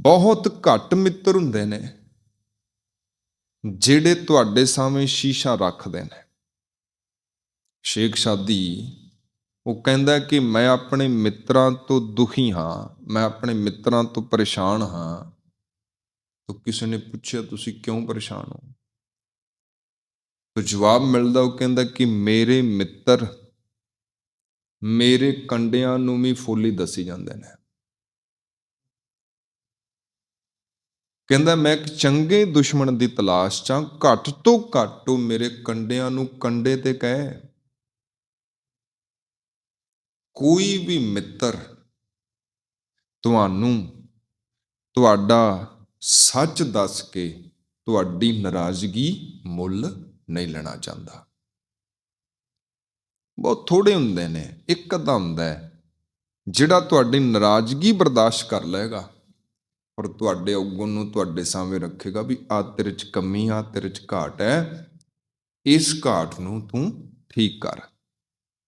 ਬਹੁਤ ਘੱਟ ਮਿੱਤਰ ਹੁੰਦੇ ਨੇ, ਜਿਹੜੇ ਤੁਹਾਡੇ ਸਾਹਮਣੇ ਸ਼ੀਸ਼ਾ ਰੱਖਦੇ ਨੇ। ਸ਼ੇਖ ਸ਼ਾਦੀ ਉਹ ਕਹਿੰਦਾ ਕਿ ਮੈਂ ਆਪਣੇ ਮਿੱਤਰਾਂ ਤੋਂ ਦੁਖੀ ਹਾਂ, ਮੈਂ ਆਪਣੇ ਮਿੱਤਰਾਂ ਤੋਂ ਪਰੇਸ਼ਾਨ ਹਾਂ। ਤਾਂ ਕਿਸੇ ਨੇ ਪੁੱਛਿਆ, ਤੁਸੀਂ ਕਿਉਂ ਪਰੇਸ਼ਾਨ ਹੋ? ਤਾਂ ਜਵਾਬ ਮਿਲਦਾ, ਉਹ ਕਹਿੰਦਾ ਕਿ ਮੇਰੇ ਮਿੱਤਰ ਮੇਰੇ ਕੰਡਿਆਂ ਨੂੰ ਵੀ ਫੋਲੀ ਦੱਸੀ ਜਾਂਦੇ ਨੇ। ਕਹਿੰਦਾ, ਮੈਂ ਇੱਕ ਚੰਗੇ ਦੁਸ਼ਮਣ ਦੀ ਤਲਾਸ਼ 'ਚ, ਘੱਟ ਤੋਂ ਘੱਟ ਉਹ ਮੇਰੇ ਕੰਡਿਆਂ ਨੂੰ ਕੰਡੇ ਤੇ ਕਹੇ। ਕੋਈ ਵੀ ਮਿੱਤਰ ਤੁਹਾਨੂੰ ਤੁਹਾਡਾ ਸੱਚ ਦੱਸ ਕੇ ਤੁਹਾਡੀ ਨਾਰਾਜ਼ਗੀ ਮੁੱਲ ਨਹੀਂ ਲੈਣਾ ਚਾਹੁੰਦਾ। ਬਹੁਤ ਥੋੜੇ ਹੁੰਦੇ ਨੇ, ਇੱਕ ਅੱਧਾ ਹੁੰਦਾ ਹੈ, ਜਿਹੜਾ ਤੁਹਾਡੀ ਨਾਰਾਜ਼ਗੀ ਬਰਦਾਸ਼ਤ ਕਰ ਲਏਗਾ। ਪਰ ਤੁਹਾਡੇ ਔਗਣ ਨੂੰ ਤੁਹਾਡੇ ਸਾਹਮਣੇ ਰੱਖੇਗਾ ਵੀ ਆ ਤੇਰੇ ਚ ਕਮੀ ਆ ਤੇਰੇ ਚ ਘਾਟ ਹੈ। ਇਸ ਘਾਟ ਨੂੰ ਤੂੰ ਠੀਕ ਕਰ।